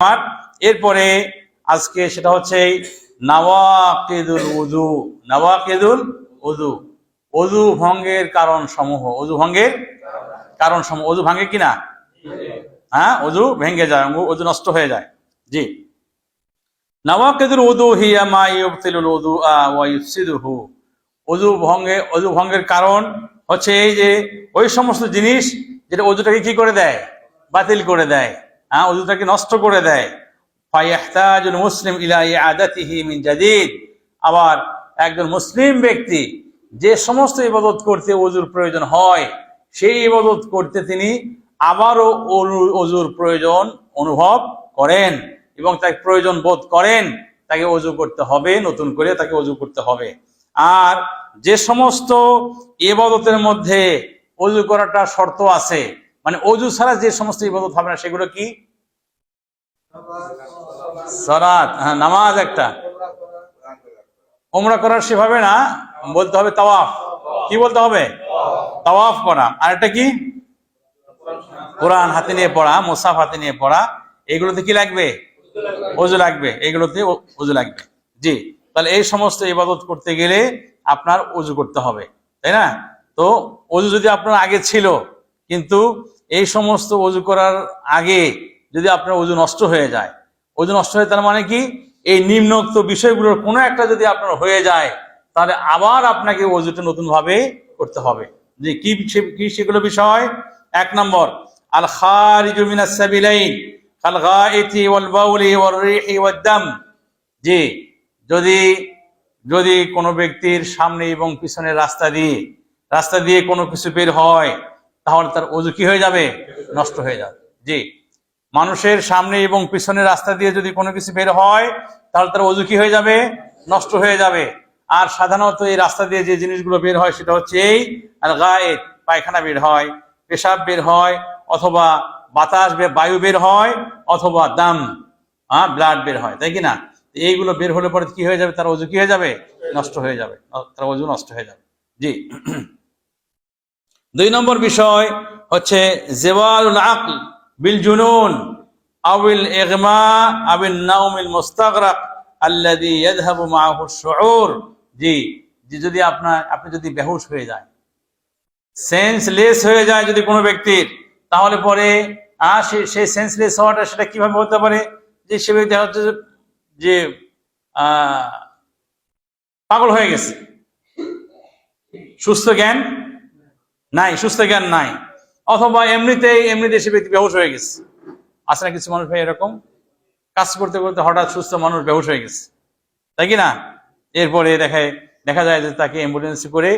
আমার। এরপরে আজকে সেটা হচ্ছে নাওয়াকিদুল উজু নাওয়াকিদুল উজু অজু ভঙ্গের কারণ সমূহ। অজু ভঙ্গের কারণ সমূহ। অজু ভাঙে কিনা হ্যাঁ অজু ভেঙে যায় অজু নষ্ট হয়ে যায়। জি। নাওয়াকিদুল উদু হিয়া মা ইউবতিলুল উদু ওয়া ইউফসিদুহু অজু ভঙ্গে অজু ভঙ্গের কারণ হচ্ছে এই যে ওই সমস্ত জিনিস যেটা অজুটাকে কি করে দেয়? বাতিল করে দেয়। হ্যাঁ অজুটাকে নষ্ট করে দেয়। মুসলিম মিন জাদিদ। আবার একজন মুসলিম ব্যক্তি যে সমস্ত ইবাদত করতে অজুর প্রয়োজন হয়, সেই ইবাদত করতে তিনি আবারও অজুর প্রয়োজন অনুভব করেন এবং তাকে প্রয়োজন বোধ করেন, তাকে অজু করতে হবে, নতুন করে তাকে অজু করতে হবে। আর যে সমস্ত ইবাদতের মধ্যে অজু করাটা শর্ত আছে মানে অজু ছাড়া যে সমস্ত ইবাদত হবে না, সেগুলো কি? সরাত হ্যাঁ নামাজ একটা। ওমরা করার সেভাবে না, বলতে হবে তাওয়াফ। কি বলতে হবে? তাওয়াফ করা আর একটা কি? কোরআন হাতে নিয়ে পড়া, মোসাফ হাতে নিয়ে পড়া, এগুলোতে কি লাগবে? অজু লাগবে। এগুলোতে অজু লাগবে। জি। তাহলে এই সমস্ত ইবাদত করতে গেলে আপনার অজু করতে হবে। তাই না? তো অজু যদি আপনার আগে ছিল কিন্তু এই সমস্ত অজু করার আগে যদি আপনার অজু নষ্ট হয়ে যায়, অজু নষ্ট হয়ে তার মানে কি? এই নিম্নোক্ত বিষয়গুলোর কোনো একটা যদি আপনার হয়ে যায়, তাহলে আবার আপনাকে অজুটা নতুন ভাবে করতে হবে। যে কি কি সেগুলো বিষয়? এক নম্বর আল খারিজু মিনাস সাবিলাইন কাল গাইতি ওয়াল বাউলি ওয়ার রিহি ওয়াদ জি, যদি যদি কোনো ব্যক্তির সামনে এবং পিছনে রাস্তা দিয়ে রাস্তা দিয়ে কোনো কিছু বের হয় তাহলে তার অজু কি হয়ে যাবে? নষ্ট হয়ে যাবে। জি। মানুষের সামনে এবং পিছনের রাস্তা দিয়ে যদি কোনো কিছু বের হয়, তাহলে তার অজু কি হয়ে যাবে? নষ্ট হয়ে যাবে। আর সাধারণত এই রাস্তা দিয়ে যে জিনিসগুলো বের হয়, সেটা হচ্ছে এই গায়ে পায়খানা বের হয়, পেশাব বের হয়, অথবা বাতাস বায়ু বের হয়, অথবা দাম হ্যাঁ ব্লাড বের হয়। তাই কি না? এইগুলো বের হলে পরে কি হয়ে যাবে? তার অজু কি হয়ে যাবে? নষ্ট হয়ে যাবে। তার অজু নষ্ট হয়ে যাবে। জি। দুই নম্বর বিষয় হচ্ছে জেওয়ালুল আকল বিল জুনুন আবিল ইগমা আবিল নাউমিল মুস্তাগরাক আল্লাযী ইয়াযহাবু মাআহু শুউর। জি যে যদি আপনার, আপনি যদি বেহুশ হয়ে যায় সেন্সলেস হয়ে যায় যদি কোনো ব্যক্তির, তাহলে পরে আর সেই সেন্সলেস হওয়াটা সেটা কীভাবে হতে পারে? যে সে ব্যক্তি হচ্ছে যে- পাগল হয়ে গেছে। সুস্থ জ্ঞান নাই, সুস্থ জ্ঞান নাই। অথবা এমনিতেই এমনিতে সে ব্যক্তি বেহুশ হয়ে গেছে। আছে না কিছু মানুষ ভাই এরকম? কাজ করতে করতে হঠাৎ সুস্থ মানুষ বেহুশ হয়ে গেছে। তাই কি না? এরপরে দেখায়, দেখা যায় যে তাকে অ্যাম্বুলেন্সে করে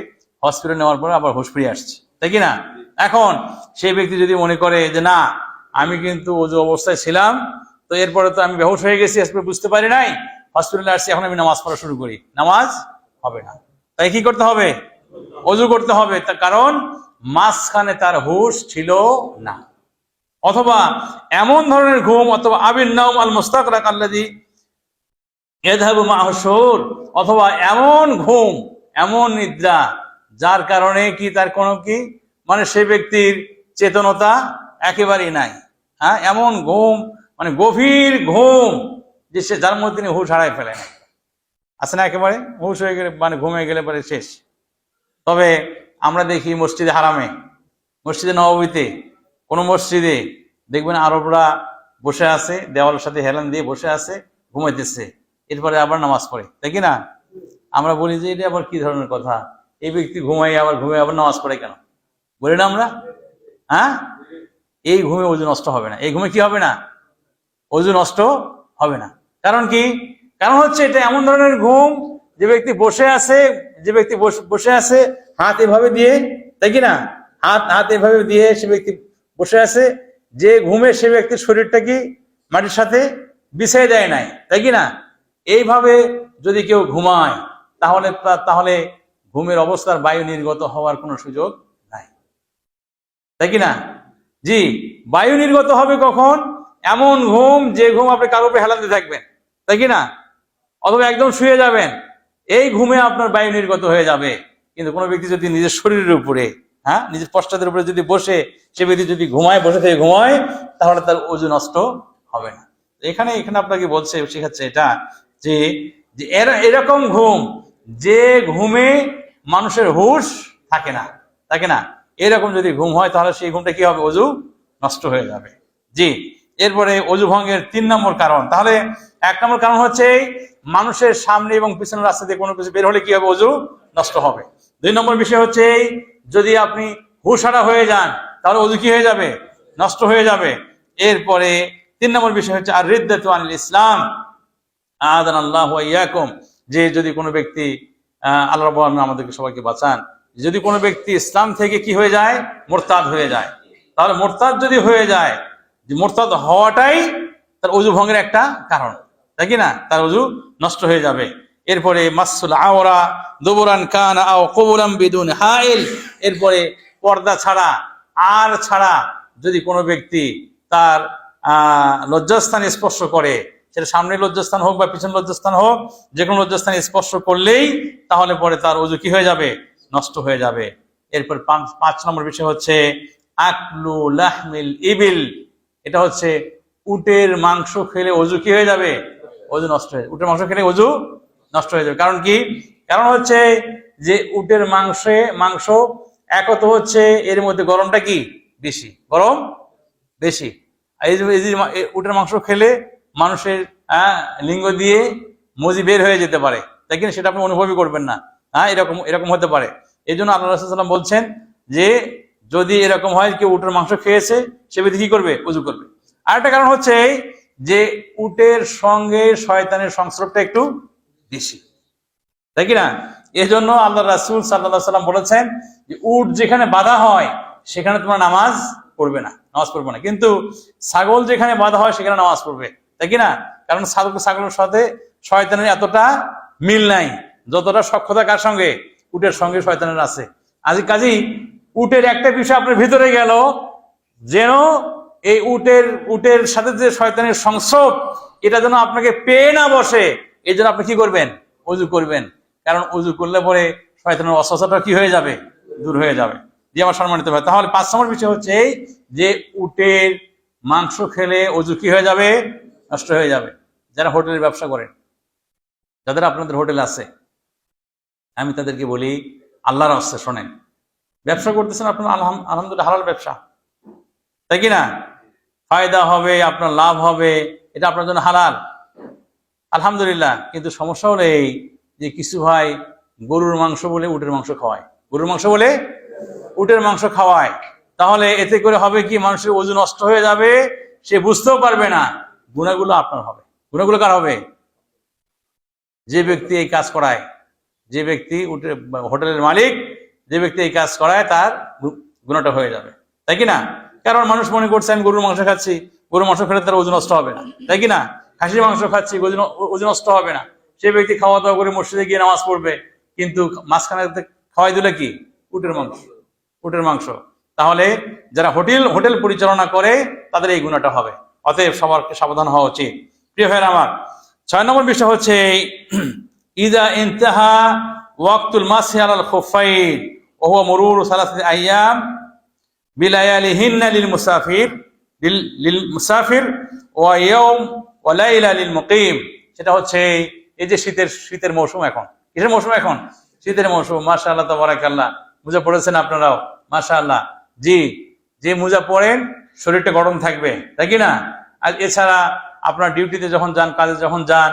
হসপিটালে নেওয়ার পরে আবার হুশ ফিরে আসছে। তাই কি না? এখন সেই ব্যক্তি যদি মনে করে যে না, আমি কিন্তু ওজু অবস্থায় ছিলাম, তো এরপরে তো আমি বেহুশ হয়ে গেছি এরপরে বুঝতে পারি নাই। হসপিটালে আসছি, এখন আমি নামাজ পড়া শুরু করি। নামাজ হবে না। তাই কি করতে হবে? অজু করতে হবে, তার কারণ মাঝখানে তার হুশ ছিল না। অথবা এমন ধরনের ঘুম, অথবা আবির নাম আল মুস্তাক আল্লাদি এধাবু মাহসুর অথবা এমন ঘুম, এমন নিদ্রা, যার কারণে কি তার কোনো কি মানে সে ব্যক্তির চেতনতা একেবারেই নাই। হ্যাঁ এমন ঘুম মানে গভীর ঘুম, যে সে, যার মধ্যে তিনি হুশ হারাই ফেলে না আছে না একেবারে? হুশ হয়ে গেলে মানে ঘুমে গেলে পরে শেষ। তবে আমরা দেখি মসজিদে হারামে, মসজিদে নবমীতে, কোনো মসজিদে দেখবেন আরবরা বসে আছে, দেওয়ালের সাথে হেলান দিয়ে বসে আছে, ঘুমাইতেছে, এরপরে আবার নামাজ পড়ে, তাই না আমরা বলি যে এটা আবার কি ধরনের কথা? এই ব্যক্তি ঘুমাই আবার ঘুমে আবার নামাজ পড়ে কেন? বলি না আমরা? হ্যাঁ? এই ঘুমে অজু নষ্ট হবে না। এই ঘুমে কি হবে না? অজু নষ্ট হবে না। কারণ কি? কারণ হচ্ছে এটা এমন ধরনের ঘুম যে ব্যক্তি বসে আছে যে ব্যক্তি বস- আছে, হাত এভাবে দিয়ে, তাই কি না? হাত হাত এভাবে দিয়ে সে ব্যক্তি বসে আছে, যে ঘুমে সে ব্যক্তির শরীরটা কি মাটির সাথে বিছিয়ে দেয় নাই, তাই কি না? এইভাবে যদি কেউ ঘুমায়, তাহলে তাহলে ঘুমের অবস্থার বায়ু নির্গত হওয়ার কোনো সুযোগ নাই। তাই কি না? জি, বায়ু নির্গত হবে কখন? এমন ঘুম যে ঘুম আপনি কারোর উপরে হেলাতে থাকবেন, তাই কি না? অথবা একদম শুয়ে যাবেন এই ঘুমে আপনার বায়ু নির্গত হয়ে যাবে। কিন্তু কোনো ব্যক্তি যদি নিজের শরীরের উপরে হ্যাঁ নিজের পশ্চাতের উপরে যদি বসে, সে ব্যক্তি যদি ঘুমায়, বসে থেকে ঘুমায়, তাহলে তার ওজন নষ্ট হবে না। এখানে এখানে আপনাকে বলছে, শেখাচ্ছে এটা যে যে এর- এরকম ঘুম, যে ঘুমে মানুষের হুশ থাকে না থাকে না, এরকম যদি ঘুম হয়, তাহলে সেই ঘুমটা কি হবে? অজু নষ্ট হয়ে যাবে। জি, এরপরে অজু ভঙ্গের তিন নম্বর কারণ। তাহলে এক নম্বর কারণ হচ্ছে মানুষের সামনে এবং পিছনের রাস্তা দিয়ে কোনো কিছু বের হলে কি হবে অজু? নষ্ট হবে। দুই নম্বর বিষয় হচ্ছে এই, যদি আপনি হুশারা হয়ে যান তাহলে অজু কি হয়ে যাবে? নষ্ট হয়ে যাবে। এরপরে তিন নম্বর বিষয় হচ্ছে আর রিদ্দাতু আনিল ইসলাম। আদান আল্লাহ ইয়াকুম যে যদি কোনো ব্যক্তি আল্লাহ আলামিন আমাদেরকে সবাইকে বাঁচান যদি কোনো ব্যক্তি ইসলাম থেকে কি হয়ে যায়? মোরতাদ হয়ে যায়। তাহলে মোরতাদ যদি হয়ে যায় মোরতাদ হওয়াটাই তার অজু ভঙ্গের একটা কারণ। তাই কি না? তার অজু নষ্ট হয়ে যাবে। এরপরে মাসুল আওরা, দুবরান কান আও কবুরাম বিদুন হাইল। এরপরে পর্দা ছাড়া, আর ছাড়া যদি কোনো ব্যক্তি তার লজ্জাস্থান স্পর্শ করে, সেটা সামনে লজ্জাস্থান হোক বা পিছনে লজ্জাস্থান হোক যে কোনো লজ্জাস্থান স্পর্শ করলেই তাহলে পরে তার অজু কি হয়ে যাবে? নষ্ট হয়ে যাবে। এরপর পাঁচ- পাঁচ নম্বর বিষয় হচ্ছে আকলু লাহমিল ইবিল। এটা হচ্ছে উটের মাংস খেলে অজু কি হয়ে যাবে? অজু নষ্ট হয়ে উটের মাংস খেলে অজু নষ্ট হয়ে যাবে। কারণ কি? কারণ হচ্ছে যে উটের মাংসে মাংস একত হচ্ছে এর মধ্যে গরমটা কি? বেশি। গরম বেশি। এই উটের মাংস খেলে মানুষের হ্যাঁ, লিঙ্গ দিয়ে মজি বের হয়ে যেতে পারে। তাই কিনা সেটা আপনি অনুভবই করবেন না। হ্যাঁ এরকম এরকম হতে পারে। এই জন্য আল্লাহ রসুল্লাম বলছেন যে যদি এরকম হয় কেউ উটের মাংস খেয়েছে সে ব্যক্তি কি করবে? উজু করবে। আরেকটা কারণ হচ্ছে যে উটের সঙ্গে শয়তানের সংস্রবটা একটু বেশি। তাই কি না? এই জন্য আল্লাহ রাসুল সাল্লাহ সাল্লাম বলেছেন যে উট যেখানে বাধা হয়, সেখানে তোমার নামাজ পড়বে না। নামাজ পড়বে না। কিন্তু ছাগল যেখানে বাধা হয়, সেখানে নামাজ পড়বে। তাই কি না? কারণ ছাগল ছাগলের সাথে শয়তানের এতটা মিল নাই। যতটা সক্ষতা কার সঙ্গে? উটের সঙ্গে শয়তানের আছে। আজ কাজী, উটের একটা বিষয় আপনার ভিতরে গেল, যেন এই উটের উটের সাথে যে শয়তানের সংস্রব, এটা যেন আপনাকে পেয়ে না বসে, এই জন্য আপনি কি করবেন? অজু করবেন। কারণ অজু করলে পরে শয়তানের অস্বস্থতা কি হয়ে যাবে? দূর হয়ে যাবে। যে আমার সম্মানিত ভাই, তাহলে পাঁচ নম্বর বিষয় হচ্ছে এই যে উটের মাংস খেলে অজু কি হয়ে যাবে? নষ্ট হয়ে যাবে। যারা হোটেলের ব্যবসা করেন যাদের আপনাদের হোটেল আছে, আমি তাদেরকে বলি, আল্লাহর আসছে শোনেন। ব্যবসা করতেছেন আপনার, আলহাম- আলহামদুলিল্লাহ, হালাল ব্যবসা। তাই কি না? ফায়দা হবে, আপনার লাভ হবে, এটা আপনার জন্য হালাল। আলহামদুলিল্লাহ, কিন্তু সমস্যা হলো এই যে কিছু ভাই গরুর মাংস বলে উটের মাংস খাওয়ায়। গরুর মাংস বলে উটের মাংস খাওয়ায়। তাহলে এতে করে হবে কি, মানুষের ওজন নষ্ট হয়ে যাবে, সে বুঝতেও পারবে না গুণাগুলো আপনার হবে। গুণাগুলো কার হবে? যে ব্যক্তি এই কাজ করায়, যে ব্যক্তি উটের হোটেলের মালিক, যে ব্যক্তি এই কাজ করায়, তার গুণাটা হয়ে যাবে। তাই কি না? কারণ মানুষ মনে করছে আমি গরুর মাংস খাচ্ছি? গরুর মাংস খেলে তার ওজন নষ্ট হবে না। তাই কি না? খাসির মাংস খাচ্ছি ওজন নষ্ট হবে না। সে ব্যক্তি খাওয়া দাওয়া করে মসজিদে গিয়ে নামাজ পড়বে, কিন্তু মাঝখানে খাওয়াই দিলে কি? উটের মাংস। উটের মাংস। তাহলে যারা হোটেল হোটেল পরিচালনা করে, তাদের এই গুণাটা হবে। অতএব সবারকে সাবধান হওয়া উচিত। প্রিয় ভাইয়ের আমার, ছয় নম্বর বিষয় হচ্ছে, ইদা ইন্তাহা ওয়াক্তুল মাসি আলাল খুফাইন ওহ মরুর সালাসাতি আইয়াম ওয়া ইয়াউম ওয়া লাইলা লিল মুকিম সেটা হচ্ছে এই যে শীতের শীতের মৌসুম এখন। কিসের মৌসুম এখন? শীতের মৌসুম, মাশাআল্লাহ, তাবারাকাল্লাহ। মোজা পড়েছেন আপনারাও, মাশাআল্লাহ। জি, যে মোজা পরেন শরীরটা গরম থাকবে, তাই কি না? আর এছাড়া আপনার ডিউটিতে যখন যান, কাজে যখন যান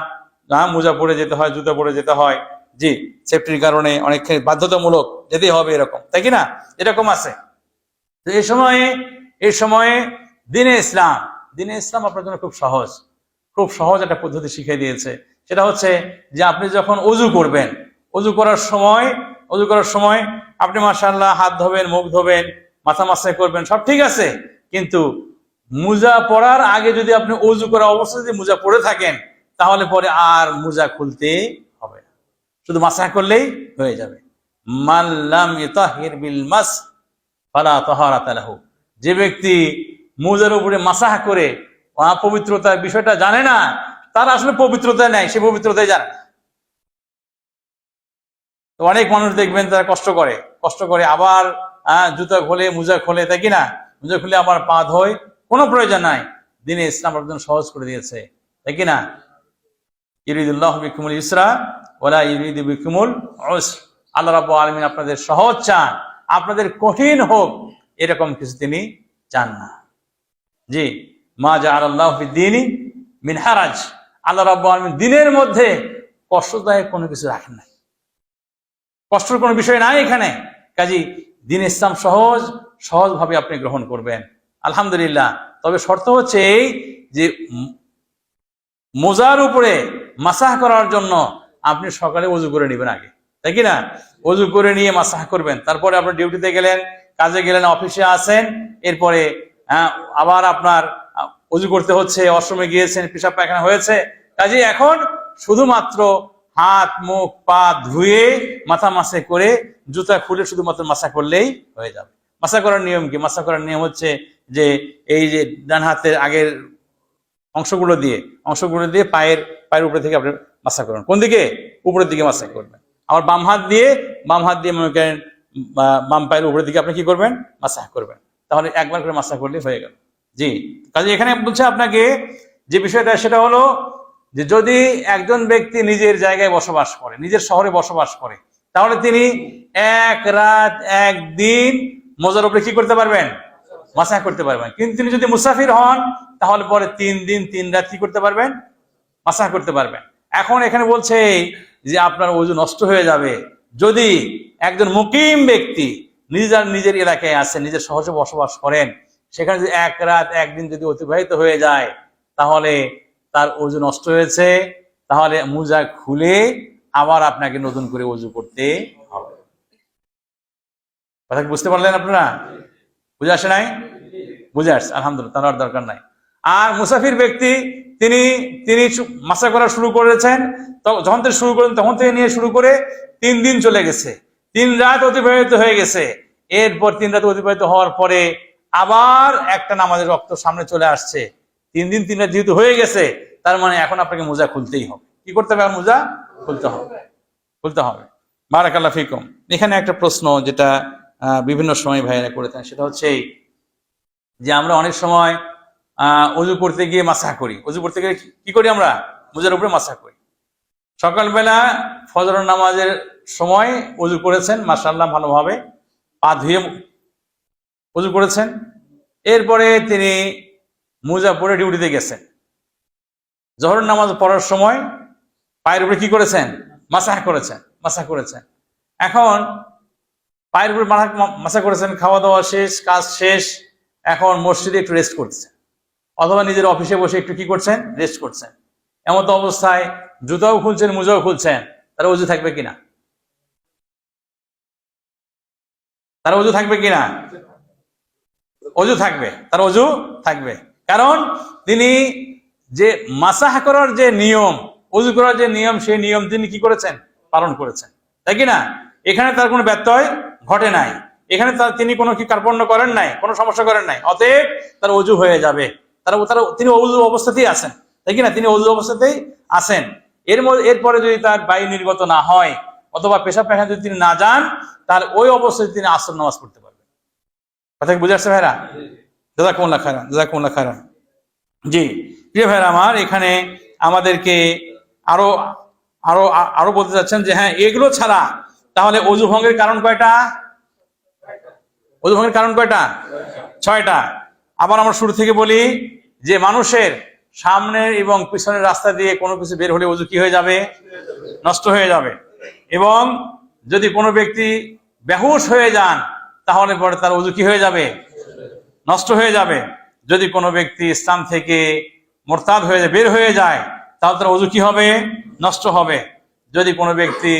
হ্যাঁ মোজা পরে যেতে হয়, জুতো পরে যেতে হয়। জি, সেফটির কারণে অনেক বাধ্যতামূলক যেতেই হবে এরকম, তাই কি না? এরকম আছে। তো এই সময়ে এই সময়ে দিনে ইসলাম দিনে ইসলাম আপনার জন্য খুব সহজ খুব সহজ একটা পদ্ধতি শিখিয়ে দিয়েছে। সেটা হচ্ছে যে আপনি যখন অজু করবেন, অজু করার সময়, অজু করার সময় আপনি মাসাল্লাহ হাত ধোবেন, মুখ ধোবেন, মাথা মাসাই করবেন, সব ঠিক আছে। কিন্তু মুজা পরার আগে যদি আপনি অজু করা অবস্থায় যদি মুজা পরে থাকেন, তাহলে পরে আর মুজা খুলতে হবে শুধু মাসা করলেই হয়ে যাবে। মাল্লাম ইতাহির বিল মাস ফালা তাহারাত লাহু। যে ব্যক্তি মুজার উপরে মাসাহ করে পবিত্রতার বিষয়টা জানে না, তার আসলে পবিত্রতা নেই, সে পবিত্রতাই জানে তো অনেক মানুষ দেখবেন তারা কষ্ট করে কষ্ট করে আবার জুতা খোলে, মোজা খোলে, তাই কি না? মোজা খুলে আবার পা ধোয়, কোনো প্রয়োজন নাই। দিনে ইসলাম আপনার সহজ করে দিয়েছে, তাই কিনা ইরিদুল্লাহ বিকুমুল ইসরা ওলা ইরিদ বিকুমুল আল্লাহ রাব্বু আলামিন আপনাদের সহজ চান। আপনাদের কঠিন হোক, এরকম কিছু তিনি চান না। জি, মা জা আল্লাহ দিনই মিন আল্লাহ আলামিন দিনের মধ্যে কষ্টদায়ক কোনো কিছু রাখেন নাই কষ্টের কোনো বিষয় নাই এখানে। কাজী, দিন ইসলাম সহজ, সহজভাবে আপনি গ্রহণ করবেন। আলহামদুলিল্লাহ। তবে শর্ত হচ্ছে এই যে মোজার উপরে মাসাহ করার জন্য আপনি সকালে উজু করে নেবেন আগে। তাই কি না? অজু করে নিয়ে মাসাহ করবেন। তারপরে আপনার ডিউটিতে গেলেন কাজে গেলেন অফিসে আসেন এরপরে আহ, আবার আপনার অজু করতে হচ্ছে অশ্রমে গিয়েছেন পেশাব পায়খানা হয়েছে। কাজে এখন শুধুমাত্র হাত মুখ পা ধুয়ে মাথা মাসে করে জুতা খুলে শুধুমাত্র মাসা করলেই হয়ে যাবে। মাসা করার নিয়ম কি? মাসা করার নিয়ম হচ্ছে যে এই যে ডান হাতের আগের অংশগুলো দিয়ে অংশগুলো দিয়ে পায়ের পায়ের উপরে থেকে আপনি মাসা করবেন কোন দিকে? উপরের দিকে মাসা করবেন। আবার বাম হাত দিয়ে, বাম হাত দিয়ে মনে করেন বাম পায়ের উপরের দিকে আপনি কি করবেন? মাসা করবেন। তাহলে একবার করে মাসা করলে হয়ে গেল। জি। কাজে এখানে বলছে আপনাকে যে বিষয়টা, সেটা হলো যে যদি একজন ব্যক্তি নিজের জায়গায় বসবাস করে, নিজের শহরে বসবাস করে, তাহলে তিনি এক রাত, একদিন মজার উপরে কি করতে পারবেন? মাসাহ করতে পারবেন। কিন্তু তিনি যদি মুসাফির হন, তাহলে পরে তিন দিন, তিন রাত কি করতে পারবেন? মাসাহ করতে পারবেন। এখন এখানে বলছে যে আপনার ওজু নষ্ট হয়ে যাবে। যদি একজন মুকিম ব্যক্তি নিজের নিজের এলাকায় আসেন, নিজের সহজে বসবাস করেন, সেখানে যদি এক রাত একদিন যদি অতিবাহিত হয়ে যায়, তাহলে তার ওজু নষ্ট হয়েছে। তাহলে মুজা খুলে আবার আপনাকে নতুন করে ওজু করতে হবে। কথা বুঝতে পারলেন আপনারা? বুঝে আসে নাই? বুঝে আসছে, আলহামদুলিল্লাহ, তার আর দরকার নাই। আর মুসাফির ব্যক্তি তিনি তিনি মাসা করা শুরু করেছেন যখন থেকে শুরু করেন, তখন থেকে নিয়ে শুরু করে তিন দিন চলে গেছে। তিন রাত অতিবাহিত হয়ে গেছে। এরপর তিন রাত অতিবাহিত হওয়ার পরে আবার একটা নামাজের রক্ত সামনে চলে আসছে। তিন দিন তিন রাত যেহেতু হয়ে গেছে, তার মানে এখন আপনাকে মোজা খুলতেই হবে। কি করতে হবে মোজা? খুলতে হবে। খুলতে হবে। বারাকাল্লাহ ফিকুম। এখানে একটা প্রশ্ন যেটা বিভিন্ন সময় ভাইয়েরা করে থাকেন সেটা হচ্ছে যে আমরা অনেক সময় অজু করতে গিয়ে মাসা করি। অজু করতে গিয়ে কি- করি আমরা? মোজার উপরে মাসা করি। সকালবেলা ফজর নামাজের সময় অজু করেছেন মাসাল্লাহ ভালোভাবে পা ধুয়ে অজু করেছেন। এরপরে তিনি মোজা পরে ডিউটিতে গেছেন। জহর নামাজ পড়ার সময় পায়ের উপরে কি করেছেন? মাসাহ করেছেন মাসাহ করেছেন। এখন পায়ের উপরে মাসা করেছেন, খাওয়া দাওয়া শেষ, কাজ শেষ, এখন মসজিদে একটু রেস্ট করছেন অথবা নিজের অফিসে বসে একটু কি করছেন? রেস্ট করছেন। এমন তো অবস্থায় জুতাও খুলছেন, মোজাও খুলছেন, তারা অজু থাকবে কিনা? তারা অজু থাকবে কিনা? অজু থাকবে, তার অজু থাকবে। কারণ তিনি যে মাসাহ করার যে নিয়ম অজু করার যে নিয়ম, সেই নিয়ম তিনি কি করেছেন? পালন করেছেন। তাই কি না? এখানে তার কোনো ব্যত্যয় ঘটে নাই। এখানে তিনি কোনো কি কার্পণ্য করেন নাই, কোনো সমস্যা করেন নাই। অতএব তার অজু হয়ে যাবে। তার তার তিনি অজু অবস্থাতেই আছেন। তাই কি না? তিনি অজু অবস্থাতেই আছেন। এর এরপরে যদি তার বায়ু নির্গত না হয়, অথবা পেশাব পায়খানা যদি তিনি না যান তাহলে ওই অবস্থায় তিনি আসর নামাজ পড়তে পারবেন। কথা বুঝে আসছে ভাইরা? জাজাকুমুল্লাহ খারান জাজাকুমুল্লাহ খারান জি, প্রিয় ভাইরা আমার, এখানে আমাদেরকে আরও আরও আরও বলতে চাচ্ছেন যে হ্যাঁ এগুলো ছাড়া তাহলে অজু ভঙ্গের কারণ কয়টা? অজু ভঙ্গের কারণ কয়টা? ছয়টা। আবার আমরা শুরু থেকে বলি যে মানুষের সামনের এবং পিছনের রাস্তা দিয়ে কোনো কিছু বের হলে অজু কি হয়ে যাবে? নষ্ট হয়ে যাবে। এবং যদি কোনো ব্যক্তি বেহুশ হয়ে যান, তাহলে পরে তার অজু কি হয়ে যাবে? নষ্ট হয়ে যাবে। যদি কোনো ব্যক্তি স্থান থেকে মোরতাদ হয়ে বের হয়ে যায়, তাহলে তার অজু কি হবে? নষ্ট হবে। যদি কোনো ব্যক্তি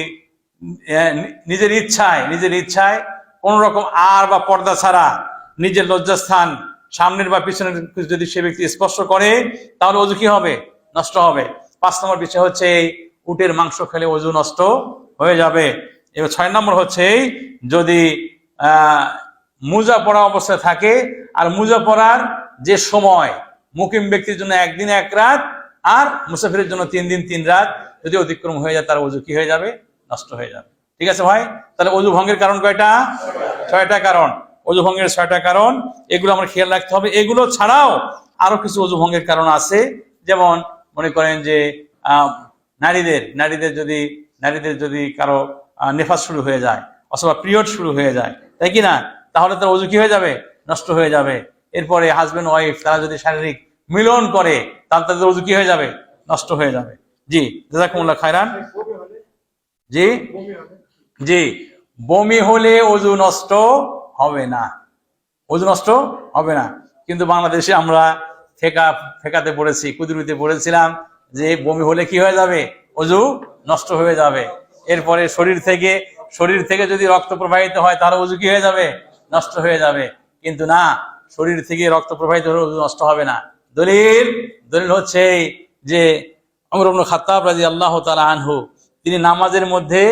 নিজের ইচ্ছায় নিজের ইচ্ছায় কোন রকম আর বা পর্দা ছাড়া নিজের লজ্জাস্থান সামনের বা পিছনের যদি সে ব্যক্তি স্পর্শ করে, তাহলে অজু কি হবে? নষ্ট হবে। পাঁচ নম্বর বিষয় হচ্ছে উটের মাংস খেলে অজু নষ্ট হয়ে যাবে। এবার ছয় নম্বর হচ্ছে যদি মুজা পড়া অবস্থায় থাকে, আর মুজা পড়ার যে সময়, মুকিম ব্যক্তির জন্য একদিন এক রাত, আর মুসাফিরের জন্য তিন দিন তিন রাত, যদি অতিক্রম হয়ে যায়, তার অজু কি হয়ে যাবে? নষ্ট হয়ে যাবে। ঠিক আছে ভাই? তাহলে অজু ভঙ্গের কারণ কয়টা? ছয়টা কারণ। অজু ভঙ্গের ছয়টা কারণ, এগুলো আমার খেয়াল রাখতে হবে। এগুলো ছাড়াও আরও কিছু অজু ভঙ্গের কারণ আছে। যেমন মনে করেন যে নারীদের নারীদের যদি নারীদের যদি কারও নেফাস শুরু হয়ে যায় অথবা পিরিয়ড শুরু হয়ে যায়, তাই কি না? তাহলে তার অজু কি হয়ে যাবে? নষ্ট হয়ে যাবে। এরপরে হাজব্যান্ড ওয়াইফ তারা যদি শারীরিক মিলন করে, তাহলে তাদের অজু কি হয়ে যাবে? নষ্ট হয়ে যাবে। জি, জাজাকুমুল্লাহ খায়রান। জি? জি। বমি হলে অজু নষ্ট হবে না। অজু নষ্ট? হবে না। কিন্তু বাংলাদেশে আমরা ফেকা, ফেকাতে পড়েছি কুদুরিতে পড়েছিলাম যে বমি হলে কি হয়ে যাবে? অজু নষ্ট হয়ে যাবে। এরপরে শরীর থেকে শরীর থেকে যদি রক্ত প্রবাহিত হয়, তাহলে অজু কি হয়ে যাবে? নষ্ট হয়ে যাবে। কিন্তু না, শরীর থেকে রক্ত প্রবাহিত হলে অজু নষ্ট হবে না। দলিল দলিল হচ্ছে যে আমর খাত্তাব রাজি আল্লাহ তালা আনহু, তিনি নামাজের মধ্যে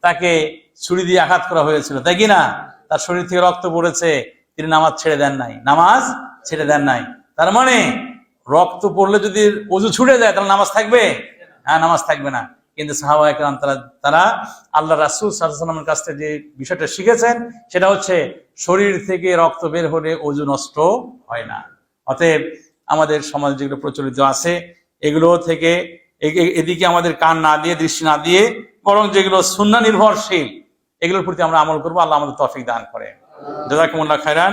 তাকে ছুরি দিয়ে আঘাত করা হয়েছিল। তাই কি না? তার শরীর থেকে রক্ত পড়েছে, তিনি নামাজ ছেড়ে দেন নাই। নামাজ ছেড়ে দেন নাই। তার মানে রক্ত পড়লে যদি অজু ছুটে যায়, তাহলে নামাজ থাকবে? হ্যাঁ নামাজ থাকবে না। কিন্তু সাহাবা তারা তারা আল্লাহ রাসুল সাল্লামের কাছ থেকে যে বিষয়টা শিখেছেন, সেটা হচ্ছে শরীর থেকে রক্ত বের হলে অজু নষ্ট হয় না। অতএব আমাদের সমাজ যেগুলো প্রচলিত আছে, এগুলো থেকে এদিকে আমাদের কান না দিয়ে, দৃষ্টি না দিয়ে, বরং যেগুলো সুন্না নির্ভরশীল এগুলোর প্রতি আমরা আমল করব আল্লাহ আমাদের তফিক দান করে জাজাকুমুল্লাহ খায়রান।